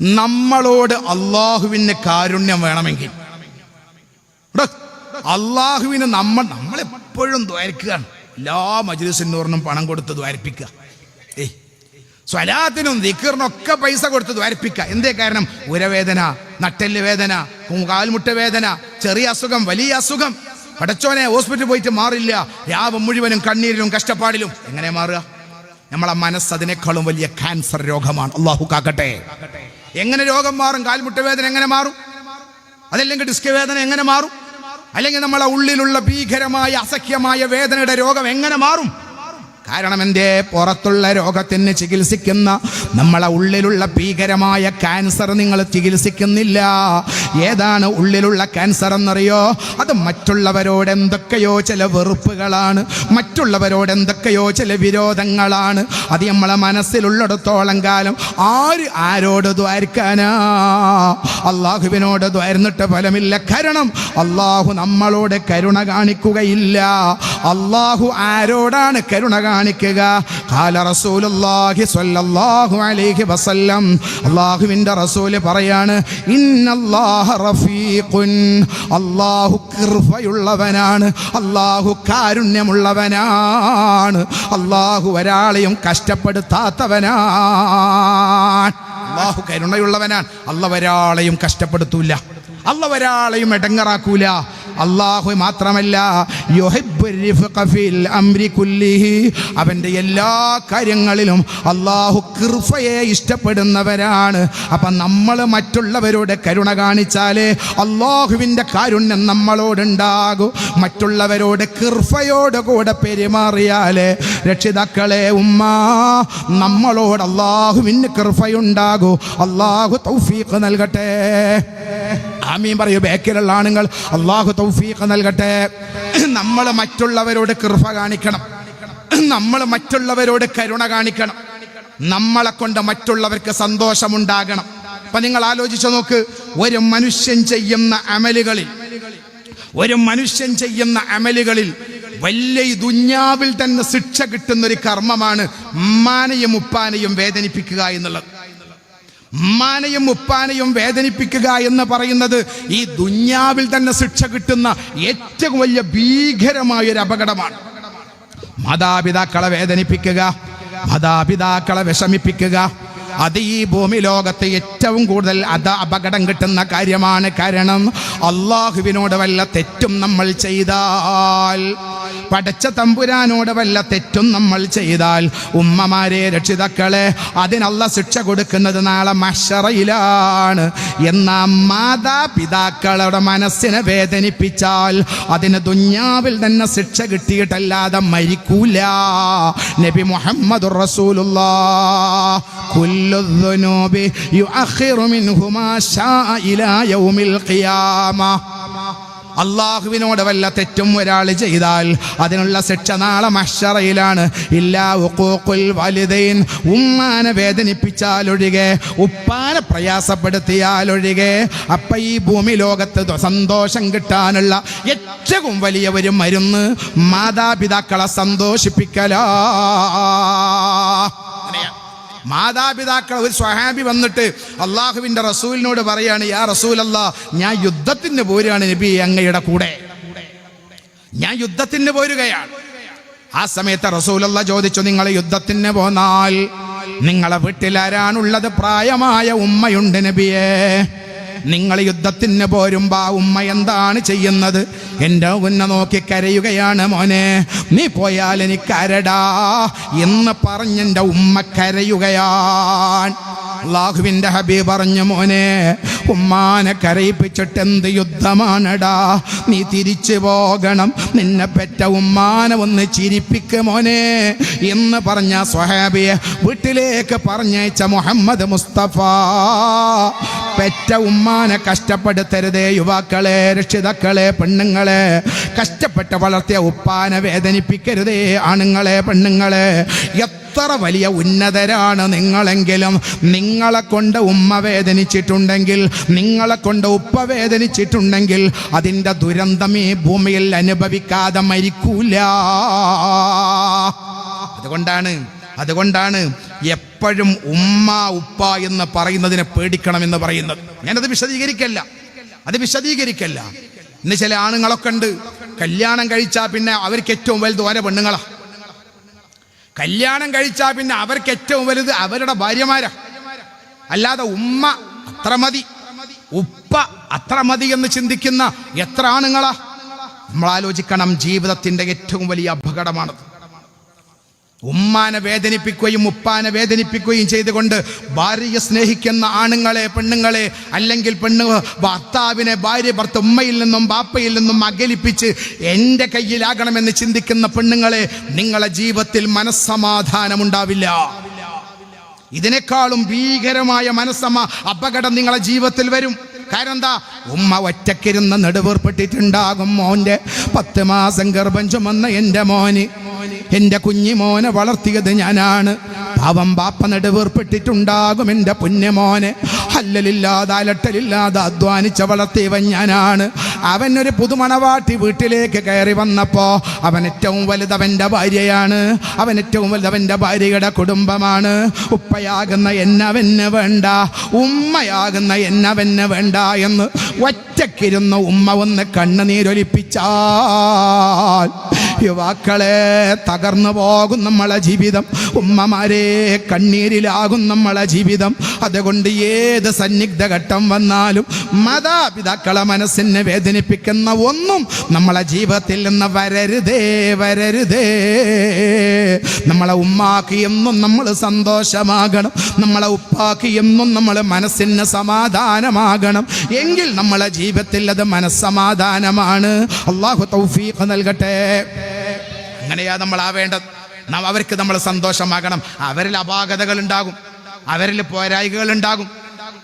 നമ്മളോട് അള്ളാഹുവിന് കാരുണ്യം വേണമെങ്കിൽ. അള്ളാഹുവിന് നമ്മൾ നമ്മളെപ്പോഴും ദ്വാരിക്കുകയാണ്. എല്ലാ മജ്ലിസിനോറിനും പണം കൊടുത്ത് ദ്വാരിപ്പിക്കുക. ഏയ് സ്വലാത്തിനും ദിക്കറിനൊക്കെ പൈസ കൊടുത്ത് ദ്വാരിപ്പിക്കുക. എന്തേ കാരണം? ഉരവേദന നട്ടെല്ല് വേദന കാൽമുട്ട വേദന ചെറിയ അസുഖം വലിയ അസുഖം. പടച്ചോനെ ഹോസ്പിറ്റലിൽ പോയിട്ട് മാറില്ല. രാവും മുഴുവനും കണ്ണീരിലും കഷ്ടപ്പാടിലും. എങ്ങനെ മാറുക? നമ്മളെ മനസ്സ് അതിനേക്കാളും വലിയ ക്യാൻസർ രോഗമാണ്. അള്ളാഹു കാക്കട്ടെ. എങ്ങനെ രോഗം മാറും? കാൽമുട്ട വേദന എങ്ങനെ മാറും? അതല്ലെങ്കിൽ ഡിസ്ക് വേദന എങ്ങനെ മാറും? അല്ലെങ്കിൽ നമ്മളെ ഉള്ളിലുള്ള ഭീകരമായ അസഖ്യമായ വേദനയുടെ രോഗം എങ്ങനെ മാറും? കാരണം എന്തേ പുറത്തുള്ള രോഗത്തിന് ചികിത്സിക്കുന്ന നമ്മളെ ഉള്ളിലുള്ള ഭീകരമായ ക്യാൻസർ നിങ്ങൾ ചികിത്സിക്കുന്നില്ല. ഏതാണ് ഉള്ളിലുള്ള ക്യാൻസർ എന്നറിയോ? അത് മറ്റുള്ളവരോട് എന്തൊക്കെയോ ചില വെറുപ്പുകളാണ്. മറ്റുള്ളവരോട് എന്തൊക്കെയോ ചില വിരോധങ്ങളാണ്. അത് നമ്മളെ മനസ്സിലുള്ളിടത്തോളം കാലം ആര് ആരോട് ദ്വാരിക്കാനാ? അള്ളാഹുവിനോട് ദ്വാരുന്നിട്ട് ഫലമില്ല. കാരണം അള്ളാഹു നമ്മളോട് കരുണ കാണിക്കുകയില്ല. അള്ളാഹു ആരോടാണ് കരുണ കാണിക്കുക? കാല റസൂലുള്ളാഹി സ്വല്ലല്ലാഹു അലൈഹി വസല്ലം. അള്ളാഹുവിന്റെ റസൂൽ പറയാണ് ഇന്നല്ലാഹ റഫീഖുൻ. അള്ളാഹു കൃപയുള്ളവനാണ് അള്ളാഹു കാരുണ്യമുള്ളവനാണ് അള്ളാഹു ഒരാളെയും കഷ്ടപ്പെടുത്താത്തവനാണ്. അള്ളാഹു കരുണയുള്ളവനാണ് അല്ല ഒരാളെയും കഷ്ടപ്പെടുത്തൂല അല്ല ഒരാളെയും എടങ്ങറാക്കൂല. അള്ളാഹു മാത്രമല്ല അവന്റെ എല്ലാ കാര്യങ്ങളിലും അള്ളാഹു കൃഫയെ ഇഷ്ടപ്പെടുന്നവരാണ്. അപ്പം നമ്മൾ മറ്റുള്ളവരോട് കരുണ കാണിച്ചാലേ അള്ളാഹുവിന്റെ കാരുണ്യം നമ്മളോടുണ്ടാകും. മറ്റുള്ളവരോട് കൃഫയോട് കൂടെ പെരുമാറിയാലേ രക്ഷിതാക്കളെ ഉമ്മ നമ്മളോട് അള്ളാഹുവിന് കൃഫയുണ്ടാകൂ അള്ളാഹു തൗഫീഖ് നൽകട്ടെ. ആമീൻ പറയൂ ബേക്കിലുള്ള ആണുങ്ങൾ അള്ളാഹു തൗഫീഖ് നൽകട്ടെ. നമ്മൾ മറ്റുള്ളവരോട് കൃപ കാണിക്കണം. നമ്മൾ മറ്റുള്ളവരോട് കരുണ കാണിക്കണം. നമ്മളെ കൊണ്ട് മറ്റുള്ളവർക്ക് സന്തോഷമുണ്ടാകണം. അപ്പൊ നിങ്ങൾ ആലോചിച്ചു നോക്ക് ഒരു മനുഷ്യൻ ചെയ്യുന്ന അമലുകളിൽ ഒരു മനുഷ്യൻ ചെയ്യുന്ന അമലുകളിൽ വലിയ ദുന്യാവിൽ തന്നെ ശിക്ഷ കിട്ടുന്ന ഒരു കർമ്മമാണ് ഉമ്മാനെയും ഉപ്പാനെയും വേദനിപ്പിക്കുക എന്നുള്ളത്. ഉമ്മാനെയും ഉപ്പാനെയും വേദനിപ്പിക്കുക എന്ന് പറയുന്നത് ഈ ദുന്യാവിൽ തന്നെ ശിക്ഷ കിട്ടുന്ന ഏറ്റവും വലിയ ഭീകരമായ ഒരു അപകടമാണ്. മാതാപിതാക്കളെ വേദനിപ്പിക്കുക മാതാപിതാക്കളെ വിഷമിപ്പിക്കുക അത് ഈ ഭൂമി ലോകത്ത് ഏറ്റവും കൂടുതൽ അത് അപകടം കിട്ടുന്ന കാര്യമാണ്. കാരണം അള്ളാഹുവിനോട് വല്ല തെറ്റും നമ്മൾ ചെയ്താൽ പടച്ച തമ്പുരാനോട് വല്ല തെറ്റും നമ്മൾ ചെയ്താൽ. ഉമ്മമാരെ രക്ഷിതാക്കളെ അതിനുള്ള ശിക്ഷ കൊടുക്കുന്നത് നാളെ മഷറയിലാണ്. എന്നാ മാതാപിതാക്കളുടെ മനസ്സിനെ വേദനിപ്പിച്ചാൽ അതിന് ദുഞ്ഞാവിൽ തന്നെ ശിക്ഷ കിട്ടിയിട്ടല്ലാതെ മരിക്കൂല. നബി മുഹമ്മദ് റസൂലുള്ള യുഅഖിറു മിൻഹുമാ ഷാ യൗമിൽ ഖിയാമ. അള്ളാഹുവിനോട് വല്ല തെറ്റും ഒരാൾ ചെയ്താൽ അതിനുള്ള ശിക്ഷ നാളെ മഷറയിലാണ്. ഇല്ലാ ഉക്കോക്കുൽ വാലിദൈൻ. ഉമ്മാനെ വേദനിപ്പിച്ചാലൊഴികെ ഉപ്പാനെ പ്രയാസപ്പെടുത്തിയാലൊഴികെ അപ്പം ഈ ഭൂമി ലോകത്ത് സന്തോഷം കിട്ടാനുള്ള ഏറ്റവും വലിയ ഒരു മരുന്ന് മാതാപിതാക്കളെ സന്തോഷിപ്പിക്കലാ. മാതാപിതാക്കൾ ഒരു സ്വഹാബി വന്നിട്ട് അള്ളാഹുവിന്റെ റസൂലിനോട് പറയാണ് യാ റസൂൽ ഞാൻ യുദ്ധത്തിന് പോരുകയാണ് നബി അങ്ങയുടെ കൂടെ. ഞാൻ യുദ്ധത്തിന് പോരുകയാണ്. ആ സമയത്ത് റസൂലല്ല ചോദിച്ചു നിങ്ങൾ യുദ്ധത്തിന് പോന്നാൽ നിങ്ങളെ വീട്ടിൽ ആരാണുള്ളത്? പ്രായമായ ഉമ്മയുണ്ട് നബിയേ. നിങ്ങൾ യുദ്ധത്തിന് പോരുമ്പോ ഉമ്മ എന്താണ് ചെയ്യുന്നത്? എന്റെ ഉന്ന നോക്കി കരയുകയാണ് മോനെ. നീ പോയാൽ എനിക്ക് അരടാ എന്ന് പറഞ്ഞെന്റെ ഉമ്മ കരയുകയാണ്. അള്ളാഹുവിന്റെ ഹബീ പറഞ്ഞു മോനെ ഉമ്മാനെ കരയിപ്പിച്ചിട്ട് എന്ത് യുദ്ധമാണടാ? നീ തിരിച്ചു പോകണം. നിന്നെ പെറ്റ ഉമ്മാനെ ഒന്ന് ചിരിപ്പിക്ക് മോനെ എന്ന് പറഞ്ഞ സ്വഹാബിയെ വീട്ടിലേക്ക് പറഞ്ഞയച്ച മുഹമ്മദ് മുസ്തഫ പെറ്റ ഉമ്മാനെ കഷ്ടപ്പെടുത്തരുതേ യുവാക്കളെ രക്ഷിതാക്കളെ പെണ്ണുങ്ങളെ. കഷ്ടപ്പെട്ട് വളർത്തിയ ഉപ്പാനെ വേദനിപ്പിക്കരുതേ ആണുങ്ങളെ പെണ്ണുങ്ങളെ. എത്ര വലിയ ഉന്നതരാണ് നിങ്ങളെങ്കിലും. നിങ്ങളെ കൊണ്ട് ഉമ്മ വേദനിച്ചിട്ടുണ്ടെങ്കിൽ നിങ്ങളെ കൊണ്ട് ഉപ്പ വേദനിച്ചിട്ടുണ്ടെങ്കിൽ അതിന്റെ ദുരന്തം ഈ ഭൂമിയിൽ അനുഭവിക്കാതെ മരിക്കൂല. അതുകൊണ്ടാണ് അതുകൊണ്ടാണ് എപ്പോഴും ഉമ്മ ഉപ്പ എന്ന് പറയുന്നതിനെ പേടിക്കണമെന്ന് പറയുന്നത്. ഞാനത് വിശദീകരിക്കല്ല. അത് വിശദീകരിക്കല്ല. ഇന്ന് ചില ആണുങ്ങളൊക്കെ ഉണ്ട്. കല്യാണം കഴിച്ചാൽ പിന്നെ അവർക്ക് ഏറ്റവും വലുത് ഓരോ പെണ്ണുങ്ങളാ. കല്യാണം കഴിച്ചാൽ പിന്നെ അവർക്ക് ഏറ്റവും വലുത് അവരുടെ ഭാര്യമാരാ. അല്ലാതെ ഉമ്മ അത്ര മതി. ഉപ്പ അത്ര മതി എന്ന് ചിന്തിക്കുന്ന എത്ര ആണുങ്ങളാ? നമ്മൾ ആലോചിക്കണം ജീവിതത്തിന്റെ ഏറ്റവും വലിയ അപകടമാണത്. ഉമ്മാനെ വേദനിപ്പിക്കുകയും ഉപ്പാനെ വേദനിപ്പിക്കുകയും ചെയ്തുകൊണ്ട് ഭാര്യയെ സ്നേഹിക്കുന്ന ആണുങ്ങളെ പെണ്ണുങ്ങളെ അല്ലെങ്കിൽ പെണ്ണ് ഭർത്താവിനെ ഭാര്യ ഭർത്ത ഉമ്മയിൽ നിന്നും ബാപ്പയിൽ നിന്നും അകലിപ്പിച്ച് എന്റെ കയ്യിലാകണമെന്ന് ചിന്തിക്കുന്ന പെണ്ണുങ്ങളെ നിങ്ങളെ ജീവിതത്തിൽ മനസ്സമാധാനമുണ്ടാവില്ല. ഇതിനേക്കാളും ഭീകരമായ മനസ്സമ അപകടം നിങ്ങളെ ജീവിതത്തിൽ വരും. കാരണം എന്താ ഉമ്മ ഒറ്റക്കിരുന്ന് നെടുവേർപ്പെട്ടിട്ടുണ്ടാകും മോന്റെ. പത്ത് മാസം ഗർഭം ചുമന്ന എന്റെ മോന്. എന്റെ കുഞ്ഞി മോനെ വളർത്തിയത് ഞാനാണ്. പാവം ബാപ്പ നെടുവേർപ്പെട്ടിട്ടുണ്ടാകും എന്റെ പുണ്യമോനെ. അല്ലലില്ലാതെ അലട്ടലില്ലാതെ അധ്വാനിച്ച വളർത്തിയവൻ ഞാനാണ്. അവനൊരു പുതുമണവാട്ടി വീട്ടിലേക്ക് കയറി വന്നപ്പോ അവൻ ഏറ്റവും വലുത് അവന്റെ ഭാര്യയാണ്. അവൻ ഏറ്റവും വലുത് അവന്റെ ഭാര്യയുടെ കുടുംബമാണ്. ഉപ്പയാകുന്ന എന്നവന് വേണ്ട ഉമ്മയാകുന്ന എന്നവന് വേണ്ട എന്ന് ഒറ്റക്കിരുന്ന ഉമ്മ ഒന്ന് കണ്ണുനീരൊലിപ്പിച്ചാൽ യുവാക്കളെ തകർന്നു പോകും നമ്മളെ ജീവിതം. ഉമ്മമാരെ കണ്ണീരിലാകും നമ്മളെ ജീവിതം. അതുകൊണ്ട് ഏത് സന്നിഗ്ധ ഘട്ടം വന്നാലും മാതാപിതാക്കളെ മനസ്സിനെ വേദനിപ്പിക്കുന്ന ഒന്നും നമ്മളെ ജീവിതത്തിൽ നിന്ന് വരരുതേ വരരുതേ. നമ്മളെ ഉമ്മാക്ക് എന്നും നമ്മൾ സന്തോഷമാകണം. നമ്മളെ ഉപ്പാക്ക് എന്നും നമ്മൾ മനസ്സിന് സമാധാനമാകണം. എങ്കിൽ നമ്മളെ ജീവിതത്തിൽ അത് മനസ്സമാധാനമാണ്. അള്ളാഹു തൗഫീഖ് നൽകട്ടെ. അങ്ങനെയാ നമ്മൾ ആവേണ്ടത് നാം അവർക്ക് നമ്മൾ സന്തോഷമാകണം. അവരിൽ അപാകതകൾ ഉണ്ടാകും. അവരിൽ പോരായ്കകൾ ഉണ്ടാകും.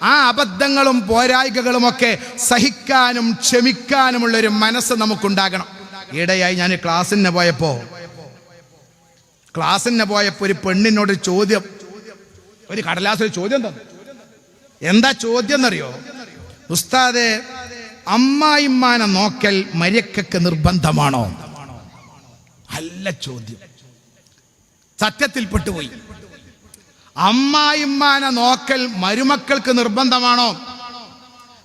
ആ അബദ്ധങ്ങളും പോരായികകളും ഒക്കെ സഹിക്കാനും ക്ഷമിക്കാനുമുള്ള ഒരു മനസ്സ് നമുക്കുണ്ടാകണം. ഇടയായി ഞാൻ ക്ലാസ്സിന് പോയപ്പോ ക്ലാസ്സിന് പോയപ്പോ ഒരു പെണ്ണിനോട് ചോദ്യം. ഒരു കടലാസിൽ ചോദ്യം തന്നു. എന്താ ചോദ്യം എന്നറിയോ? ഉസ്താദെ അമ്മായിമ്മാനെ നോക്കൽ മര്യക്കൊക്കെ നിർബന്ധമാണോ? നല്ല ചോദ്യം. സത്യത്തിൽ പെട്ടുപോയി അമ്മായിമ്മാനെ നോക്കൽ മരുമക്കൾക്ക് നിർബന്ധമാണോ?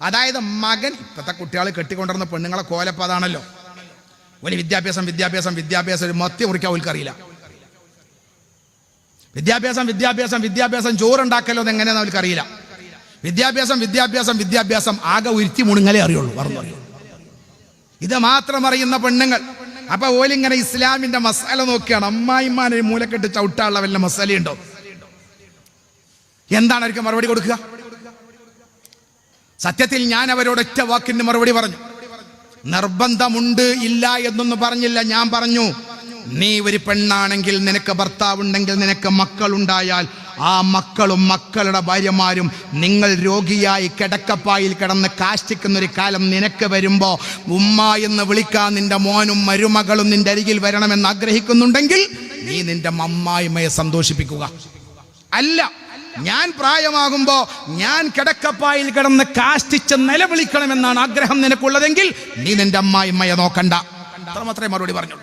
അതായത് മകൻ ഇപ്പത്തെ കുട്ടികൾ കെട്ടിക്കൊണ്ടിരുന്ന പെണ്ണുങ്ങളെ കോലപ്പ് അതാണല്ലോ. ഒരു വിദ്യാഭ്യാസം വിദ്യാഭ്യാസം വിദ്യാഭ്യാസം ഒരു മത്തി മുറിക്കാൻ അവർക്കറിയില്ല വിദ്യാഭ്യാസം വിദ്യാഭ്യാസം വിദ്യാഭ്യാസം ചോറുണ്ടാക്കലോ എന്ന് എങ്ങനെയാണെന്ന് അവർക്കറിയില്ല വിദ്യാഭ്യാസം വിദ്യാഭ്യാസം വിദ്യാഭ്യാസം ആകെ ഉരുത്തി മുണുങ്ങലേ അറിയുള്ളൂ പറഞ്ഞു ഇത് മാത്രം അറിയുന്ന പെണ്ണുങ്ങൾ. അപ്പൊ ഓലിങ്ങനെ ഇസ്ലാമിന്റെ മസാല നോക്കിയാണ്. അമ്മായിമാനെ മൂലക്കെട്ട് ചവിട്ടാനുള്ള വല്ല മസാലയുണ്ടോ? എന്താണ് അവർക്ക് മറുപടി കൊടുക്കുക? സത്യത്തിൽ ഞാൻ അവരോട് ഒറ്റ വാക്കിന് മറുപടി പറഞ്ഞു. നിർബന്ധമുണ്ട് ഇല്ല എന്നൊന്നും പറഞ്ഞില്ല. ഞാൻ പറഞ്ഞു നീ ഒരു പെണ്ണാണെങ്കിൽ നിനക്ക് ഭർത്താവുണ്ടെങ്കിൽ നിനക്ക് മക്കളുണ്ടായാൽ ആ മക്കളും മക്കളുടെ ഭാര്യമാരും നിങ്ങൾ രോഗിയായി കിടക്കപ്പായിൽ കിടന്ന് കാഷ്ടിക്കുന്ന ഒരു കാലം നിനക്ക് വരുമ്പോൾ ഉമ്മ എന്ന് വിളിക്കാൻ നിന്റെ മോനും മരുമകളും നിന്റെ അരികിൽ വരണമെന്ന് ആഗ്രഹിക്കുന്നുണ്ടെങ്കിൽ നീ നിന്റെ അമ്മായിമ്മയെ സന്തോഷിപ്പിക്കുക. അല്ല ഞാൻ പ്രായമാകുമ്പോൾ ഞാൻ കിടക്കപ്പായിൽ കിടന്ന് കാഷ്ടിച്ച് നിലവിളിക്കണമെന്നാണ് ആഗ്രഹം നിനക്കുള്ളതെങ്കിൽ നീ നിന്റെ അമ്മായിമ്മയെ നോക്കണ്ട. അത്ര മാത്രമേ മറുപടി പറഞ്ഞുള്ളൂ.